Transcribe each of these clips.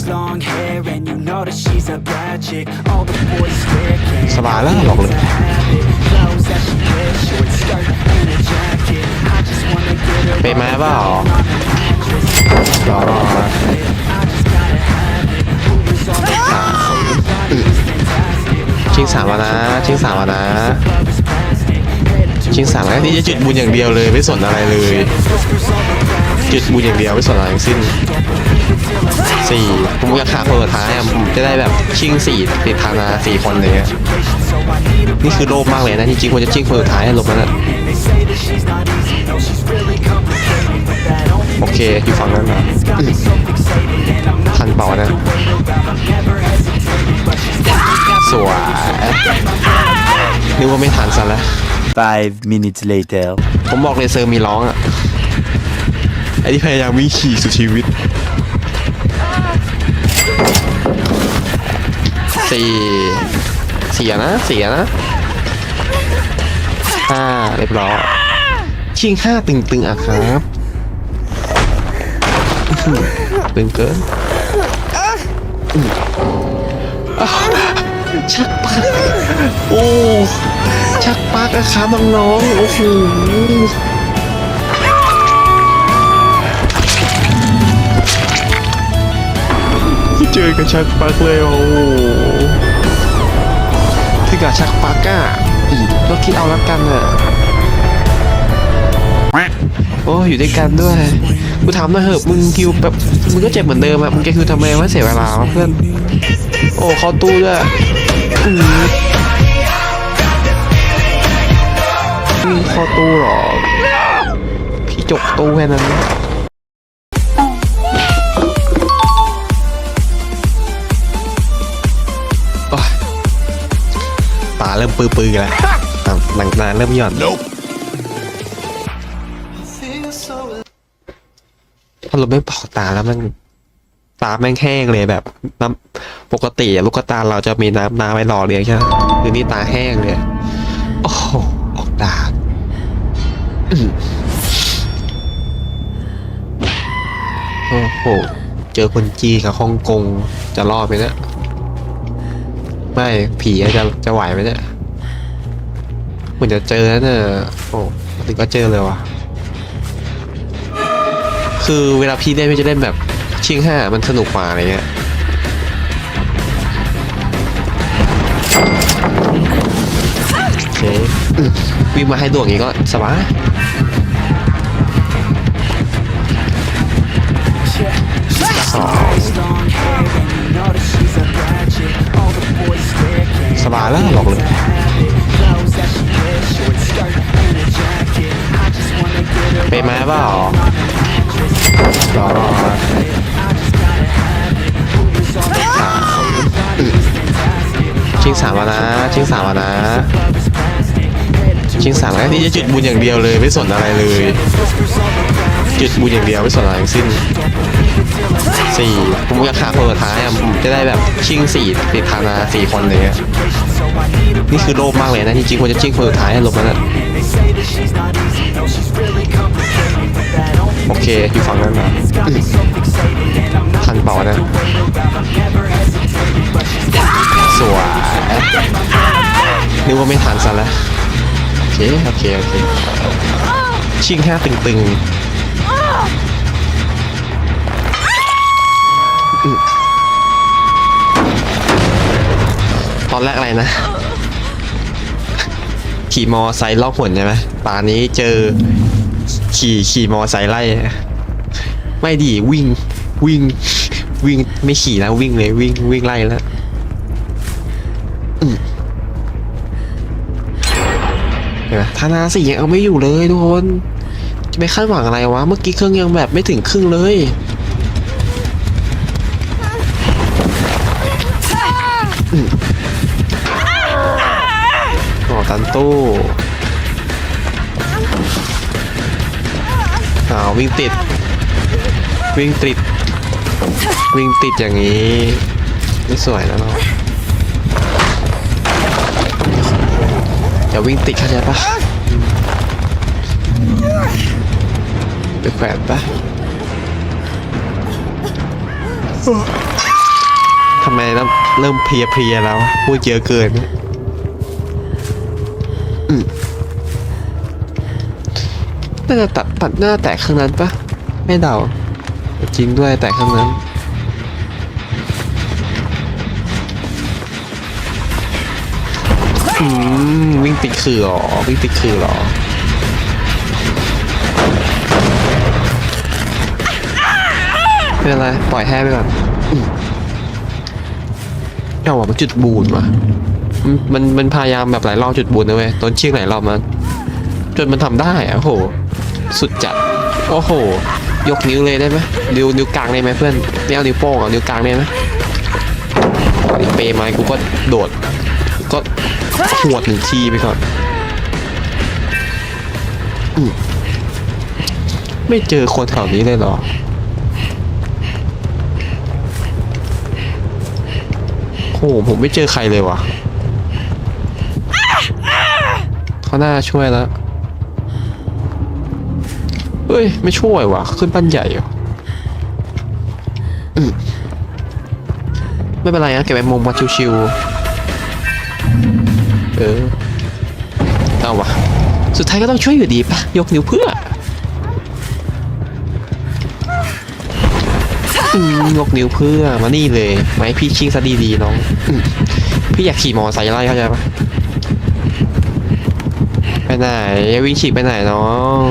eyes, long hair, and you know that she's a bad chick. All the boys stare, can't สบายแล้วบอกเลย have it. Clothes that she wears, short skirt and a jacket. I just wanna get her เป็นไหมเปล่า รอรอรอชิงสามแล้วนะชิงสามแล้วนะชิงสามแล้วนี่จะจุดบุญอย่างเดียวเลยไม่สนอะไรเลย จุดบุญอย่างเดียวไม่สนอะไรทั้งสิ้น สี่ผมอยากขาคนสุดท้ายอะผมจะได้แบบชิงสี่ติดทานาสี่คนอะไรเงี้ยนี่คือโลภมากเลยนะจริงๆควรจะชิงคนสุดท้ายให้ลบนั้นอะโอเคอยู่ฝั่งนั้นนะทันเปล่านะสวยนึกว่าไม่ทันซะแล้ว Five minutes later. ผมบอกเลยเซอร์มีร้องอะไอ้ที่พยายามวิ่งขี่สุดชีวิต สี่เสี่อะนะสี่อะนะห้าเรียบร้อยชิงห้าตึงๆอะครับตึงเกินชักปัก โอ้ ชักปักอะครับน้องๆโอ้โห เจอกับชักปักเลยโอ้โหถึงกับชักปักอะอีกก็คิดเอาล้วกันอะโอ้อยู่ด้วยกันด้วยกูถามหน่อยเหอะมึงคิวแบบมึงก็เจ็บเหมือนเดิมอะมึงจะคิวทำไมวะเสียเวลาเพื่อนโอ้เขาตู้ด้วยอืมมึงเขาตู้หรอ พี่จกตู้แค่นั้น เริ่มปื้อๆแล้วอะหลังตาเริ่มหย่อนพอเราไม่เป่าตาแล้วมันตาแม่งแห้งเลยแบบน้ำปกติอะลูกตาเราจะมีน้ำน้ำไว้หล่อเลี้ยงใช่ไหมคือนี่ตาแห้งเลยโอ้โหออกตาอืมโอ้โหเจอคนจีนกับฮ่องกงจะรอดไหมเนี่ย ไม่ผีอะจะจะไหวไหมเนี่ยเหมือนจะเจอแล้วเนี่ยโอ้ถึงก็เจอเลยวะคือเวลาพี่เล่นพี่จะเล่นแบบชิงห้ามันสนุกกว่าอะไรเงี้ยโอเควิ่งมาให้ดวงอย่างนี้ก็สบายสอง สบายแล้วบอกเลย have it. Clothes that she wears, short skirt and a jacket. I just wanna get her เป็นไหมเปล่ารอรอรอชิงสามแล้วนะชิงสามแล้วนะชิงสามแล้วนี่จะจุดบุญอย่างเดียวเลยไม่สนอะไรเลย จุดบุญอย่างเดียวไม่สนอะไรทั้งสิ้นสี่ผมอยากขาคนสุดท้ายอะผมจะได้แบบชิงสี่ติดทานาสี่คนอะไรเงี้ย นี่คือโลภมากเลยนะจริงๆควรจะชิงคนสุดท้ายให้ลบนั้นะโอเคอยู่ฝั่งนั้นนะทันเปล่านะสวยนึกว่าไม่ทันซะแล้วโอเคโอเคโอเคชิงห้าตึงๆตอนแรกอะไรนะ ขี่มอไซค์ลอกหนใช่ไหมตานี้เจอขี่ขี่มอไซค์ไล่ ไม่ดีวิ่งวิ่งวิ่งไม่ขี่แล้ววิ่งเลยวิ่งวิ่งไล่แล้วเห็นไหมธนาสี่ยังเอาไม่อยู่เลยทุกคน จะไปคาดหวังอะไรวะ เมื่อกี้เครื่องยังแบบไม่ถึงครึ่งเลย ตู้อ้าววิ่งติด วิ่งติด วิ่งติดอย่างนี้ ไม่สวยนะเราอย่าวิ่งติดเข้าใจปะไปแขวนปะำไมเริ่มเพลียแล้ว พูดเยอะเกิน อืมน่าจะตัดตัดหน้าแตกข้างนั้นปะไม่เดาจริงด้วยแตกข้างนั้นอืมวิ่งติดคือหรอวิ่งติดคือหรอเป็นไร ปล่อยแห้ไปก่อนเอาว่ะมันจุดบูนว่ะ มันมันพยายามแบบหลายรอบจุดบูนนะเว้ยต้นเชี่ยงหลายรอบมันจนมันทำได้อะโอ้โห สุดจัด โอ้โห ยกนิ้วเลยได้ไหมนิ้วนิ้วกลางได้ไหมเพื่อนไม่เอานิ้วโป้งเอานิ้วกลางได้ไหมก่อนอีกเปย์ไม้กูก็โดด ก็หวดหนึ่งทีไปก่อนไม่เจอคนแถวนี้เลยหรอโอ้โหผมไม่เจอใครเลยว่ะ เขาน่าช่วยแล้วเฮ้ย ไม่ช่วยว่ะ ขึ้นปั้นใหญ่ออืมไม่เป็นไรนะเก็บไปมุมมาชิวๆเออเอาวะสุดท้ายก็ต้องช่วยอยู่ดีปะยกนิ้วเพื่อยกนิ้วเพื่อมานี่เลยมาให้พี่ชิงซะดีๆน้อง พี่อยากขี่มอไซค์ไล่เข้าใจปะ ไปไหนวิ่งฉีกไปไหนน้อง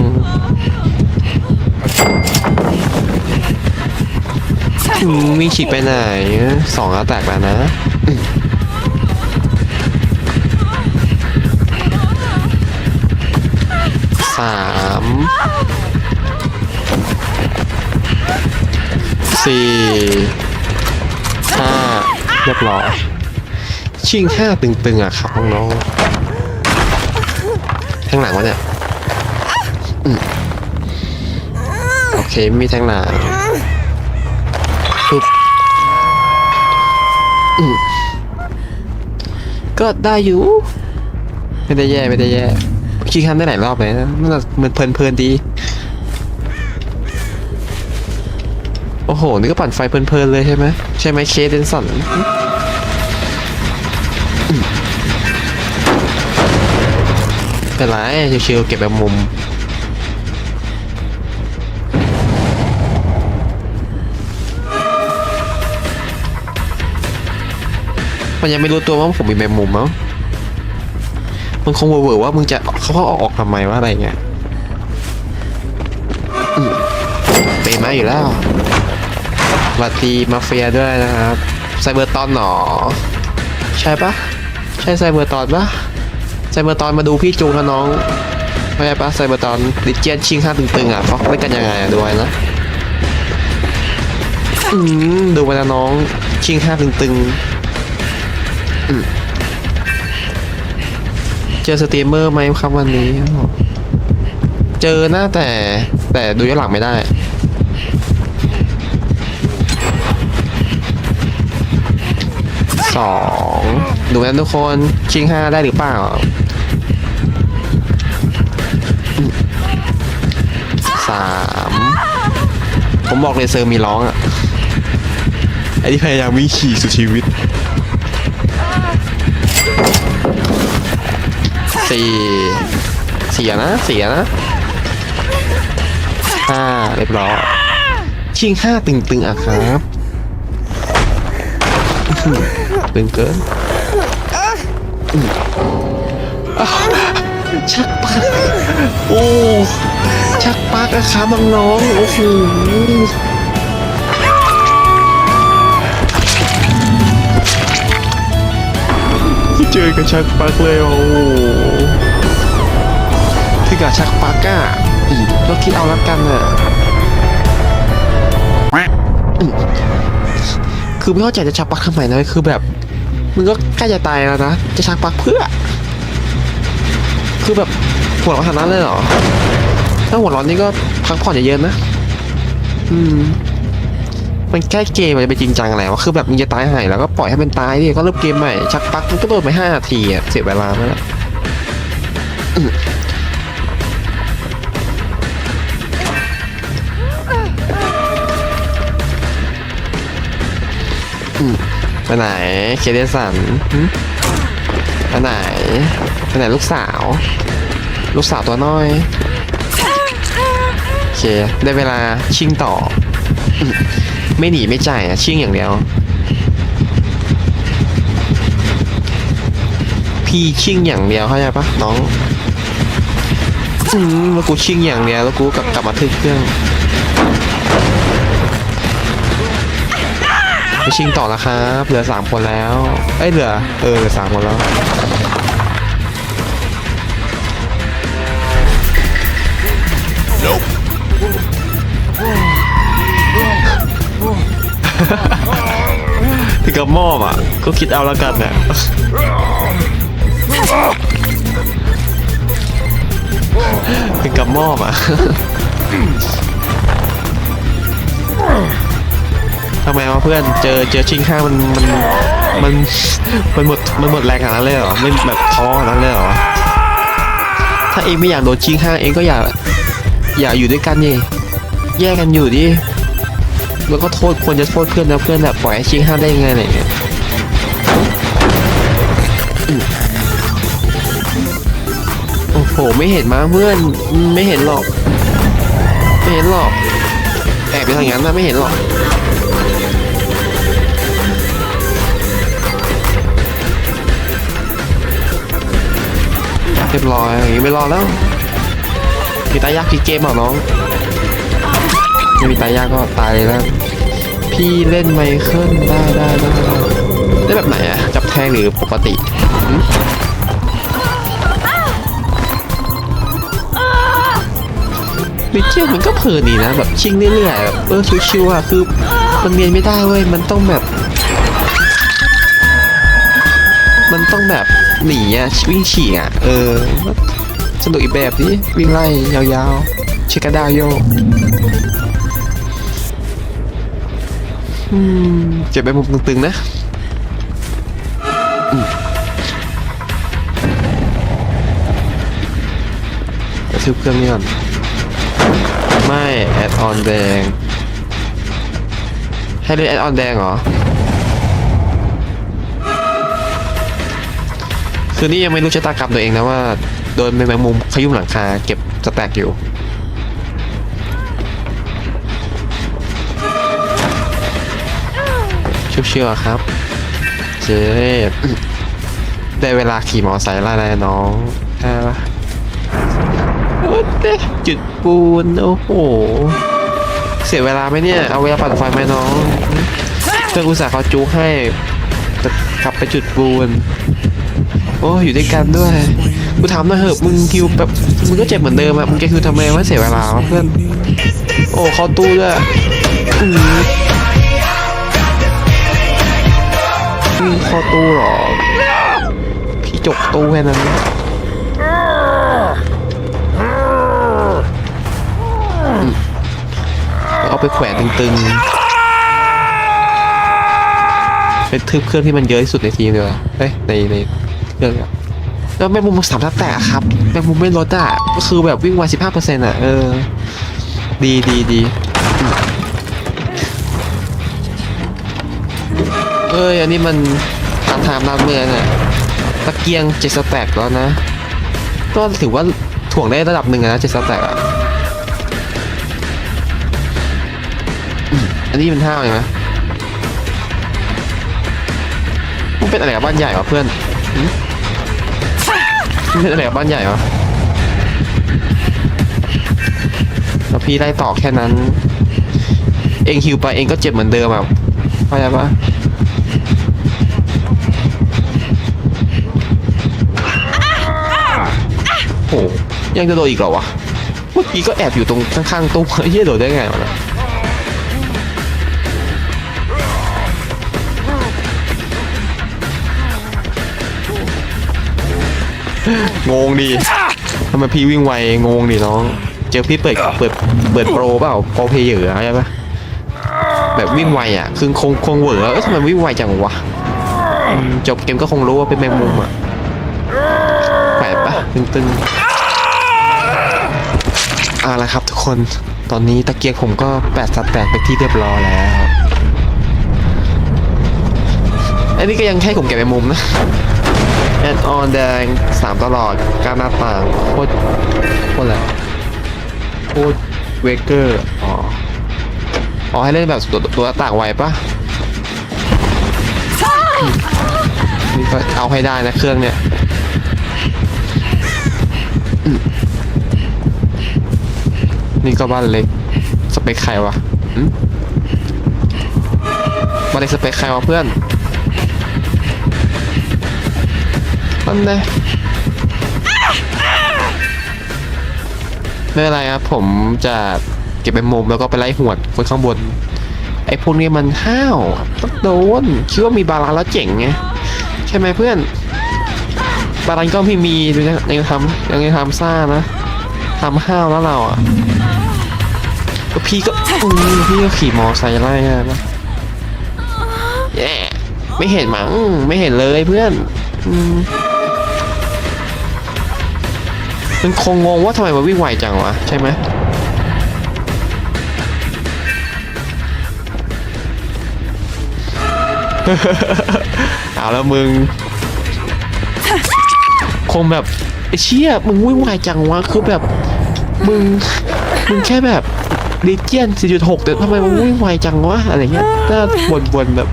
วิ่งฉีกไปไหนสองแล้วแตกแล้วนะสามสี่ห้าเรียบร้อยชิงห้าตึงๆอะครับน้องๆ แทงหลังวะเนี่ยโอเคมีแทงหลังปุ๊บก็ได้อยู่ไม่ได้แย่ไม่ได้แย่ชิงห้าได้หลายรอบเลยนะมันมันเพลินดี โอ้โห นี่ก็ปั่นไฟเพลินๆเลยใช่ไหมใช่ไหมเคเดนสัน เป็นไรชิวๆเก็บแบบมุมมันยังไม่รู้ตัวว่าผมมีแมงมุมมั้งมันคงเวอร์ว่ามึงจะเขาเขาอาออกทำไมวะอะไรเงี้ยเป็นมาอยู่แล้ววัสดีมาเฟียด้วยนะครับ ไซเบอร์ตอนหนอ ใช่ปะ ใช่ไซเบอร์ตอนปะ ไซเบอร์ตอนมาดูพี่จูงนะน้องไม่ใช่ปะไซเบอร์ตอนดิเจียนชิงห้าตึงๆอะเขาเล่นกันยังไงอะดูไว้นะอืมดูไปนะน้องชิงห้าตึงๆเจอสตรีมเมอร์ไหมครับวันนี้ เจอนะแต่แต่ดูย้อนหลังไม่ได้สอง ดูนะทุกคนชิงห้าได้หรือเปล่าอืมสามผมบอกเลยเซอร์มีร้องอะไอ้ที่พยายามวิ่งขี่สุดชีวิตสี่เสียนะเสียนะห้าเรียบร้อยชิงห้าตึงๆอะครับ ตึงเกินชักปัก โอ้ ชักปักอะครับน้องๆโอ้โหเจอกับชักปักเลยโอ้โหถึงกับชักปักอะอืมก็คิดเอาละกันอะอืม คือไม่เข้าใจจะชักปลักทำไมนะคือแบบมึงก็ใกล้จะตายแล้วนะจะชักปลักเพื่อ คือแบบหัวเราะขนาดนั้นเลยเหรอถ้าหัวร้อนนี่ก็พักผ่อนเยอะๆนะอืมมันแค่เกมมันจะไปจริงจังแล้วะคือแบบมึงจะตายหายแล้วก็ปล่อยให้มันตายดิก็เริ่มเกมใหม่ชักปลักมันก็โดนไปห้านาทีอะเสียเวลาไปแล้ว ไปไหน เคเดสันไปไหนไปไหนลูกสาว ลูกสาวตัวน้อย โอเค ได้เวลาชิงต่อ ไม่หนีไม่จ่ายอะชิงอย่างเดียว พี่ชิงอย่างเดียวเข้าใจปะน้องอืมแล้วกูชิงอย่างเดียวแล้วกูกลับกลับมาทึกเครื่อง ชิงต่อแล้วครับ เหลือสามคนแล้ว เอ้ยเหลือ เออเหลือสามคนแล้ว ถึงกับมอบอะ ก็คิดเอาแล้วกันเนี่ยถึงกับมอบอะ ทำไมวะเพื่อนเจอเจอชิงข้ามันมันมันมันหมดมันหมดแรงขนาดนั้นเลยเหรอไม่แบบท้อขนาดนั้นเลยเหรอถ้าเองไม่อยากโดนชิงข้าเองก็อย่าอย่าอยู่ด้วยกันดิแยกกันอยู่ดิแล้วก็โทษควรจะโทษเพื่อนนะเพื่อนแบบปล่อยให้ชิงห้าได้ยังไงอะไรเงี้ยโอ้โหไม่เห็นมาเพื่อนไม่เห็นหรอก ไม่เห็นหรอกแอบไปทางนั้นนะไม่เห็นหรอก เรียบร้อยอย่างงี้ไม่รอแล้วมีตายยากพีเกมเหรอน้องไม่มีตายยากก็ตายเลยแล้วพี่เล่นไมเคิลได้ได้ได้ได้แบบไหนอะจับแทงหรือปกติวิเจียมันก็เพลินดีนะแบบชิงเรื่อยๆแบบเออชิวๆอะคือมันเรียนไม่ได้เว้ยมันต้องแบบ มันต้องแบบ หนีอะวิ่งฉีกอะเออสนุกอีกแบบดิวิ่งไล่ยาวๆ ชิคาดาโยอืมเจ็บไปมุมตึงๆนะอืมกระทืบเครื่องนี้ก่อนไม่ แอดออนแดง ให้เล่นแอดออนแดงเหรอ คือนี่ยังไม่รู้ชะตากรรมตัวเองนะว่าโดนแมงมุมขยุ่มหลังคาเก็บสแต็กอยู่ชุบเชื่อครับเจ๊ได้เวลาขี่มอไซค์แล้วนะน้องใช่ปะจุดปูน โอ้โห เสียเวลาไหมเนี่ย เอาเวลาปั่นไฟไหมน้องเพื่อนอุตส่าห์เขาจูให้กลับไปจุดปูน โอ้อยู่ด้วยกันด้วยกูถามหน่อยเหอะมึงคิวแบบมึงก็เจ็บเหมือนเดิมอะมึงจะคิวทำไมว่าเสียเวลาวะเพื่อน โอ้เขาตู้ด้วยอืมวิ่งเขาตู้หรอ พี่จกตู้แค่นั้นเอาไปแขวนตึงๆ เป็นทึบเครื่องที่มันเยอะที่สุดในทีมเลยวะเฮ้ยในใน เครื่องเนี่ยแล้วแมงมุมสามทับแตกครับแมงมุมไม่ลดอะก็คือแบบวิ่งไวสิบห้าเปอร์เซ็นต์อะเออดีดีดีเอ้ยอันนี้มันตามทม์ตามเมืองอะตะเกียงเจ็ดสแต็กแล้วนะ ก็ถือว่าถ่วงได้ระดับหนึ่งนะเจ็ดสแต็กอะอันนี้เป็นห้าวใช่ไหมมันเป็นอะไรกับบ้านใหญ่วะเพื่อนหืมมันเป็น อะไรกับบ้านใหญ่วะแล้วพี่ไล่ต่อแค่นั้น เองฮิวไปเองก็เจ็บเหมือนเดิมอะเข้าใจปะโอ้ยังจะโดนอีกเหรอวะ เมื่อกี้ก็แอบอยู่ตรงข้างๆตู้เฮียโดดได้ไงวะ งงดีทำไมพี่วิ่งไวงงดิน้อง เจอพี่เปิดเปิดเปิดโปรเปล่าโปรเพยเยอร์ใช่ปะแบบวิ่งไวอะคือคงคงเหวอเอ้ยทำไมวิ่งไวจังวะจบเกมก็คงรู้ว่าเป็นแมงมุมอะแปลกปะตึงๆเอาละครับทุกคนตอนนี้ตะเกียงผมก็แปดสัตว์แตกไปที่เรียบร้อยแล้วอันนี้ก็ยังแค่กลุ่มเก็บไปมุมนะ แอดออนแดงสามตลอดการหน้าต่างโคตรโคตรอะไรโคตรเวเกอร์อ๋ออ๋อให้เล่นแบบตัวตัวหน้าต่างไวปะนี่ก็เอาให้ได้นะเครื่องเนี่ยนี่ก็บ้านเล็กสเปคใครวะบ้านเล็กสเปคใครวะเพื่อน นั่นเลยไม่เป็นไรครับผมจะเก็บเป็นมุมแล้วก็ไปไล่หวดคนข้างบน ไอ้พวกนี้มันห้าวต้องโดนคิดว่ามีบาลานแล้วเจ๋งไงใช่ไหมเพื่อน บาลานก็ไม่มีดูนะยังทำยังทำซ่านะทำห้าวแล้วเราอะพี่ก็อืมพี่ก็ขี่มอไซค์ไล่นะแย่ไม่เห็นมั้งไม่เห็นเลยเพื่อน อืม มันคงงงว่าทำไมมันวิ่งไวจังวะ ใช่ไหมเอาแล้วมึง คงแบบไอ้เชี่ยมึงวิ่งไวจังวะ คือแบบ มึง มึงแค่แบบดิเจียน 4.6 แต่ทำไมมึงวิ่งไวจังวะ อะไรเงี้ยถ้าบนๆแบบ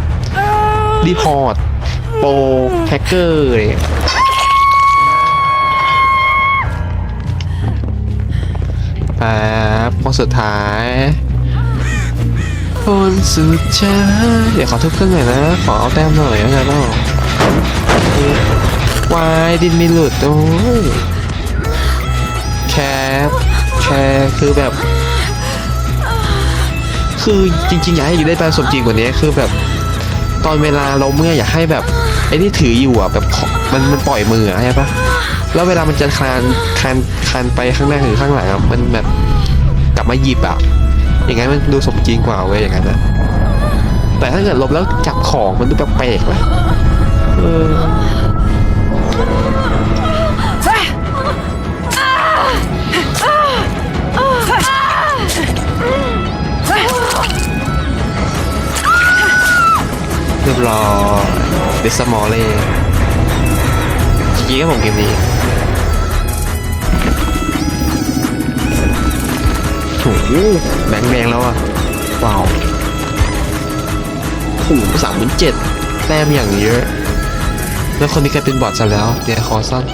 รีพอร์ต โปรแฮกเกอร์อะไร แป๊บคนสุดท้ายคนสุดท้ายเดี๋ยวขอทุบเครื่องหน่อยนะ ขอเอาแต้มหน่อยอะไรบ้างวายดินไม่หลุดโอ้ยแคปแคร์คือแบบ คือจริงๆอยากให้อยู่ได้แปลสมจริงกว่านี้คือแบบตอนเวลาเราเมื่ออยากให้แบบไอ้ที่ถืออยู่อะแบบมันมันปล่อยมืออะใช่ปะ แล้วเวลามันจะคลานคลานคลานไปข้างหน้าหรือข้างหลังอะมันแบบกลับมาหยิบอะอย่างงั้นมันดูสมจริงกว่าเว้ยอย่างนั้นอะแต่ถ้าเกิดลบแล้วจับของมันดูแปลกๆไหมเออเรียบร้อยเดสมอลเล่ จริงๆก็ผมเกมนี้โอ้โหแบงค์แดงแล้วอะว้าวโอ้สามหมื่นเจ็ดแต้มอย่างเยอะ แล้วคนนี้กลายเป็นบอทซะแล้วเดี๋ยวคอสั้น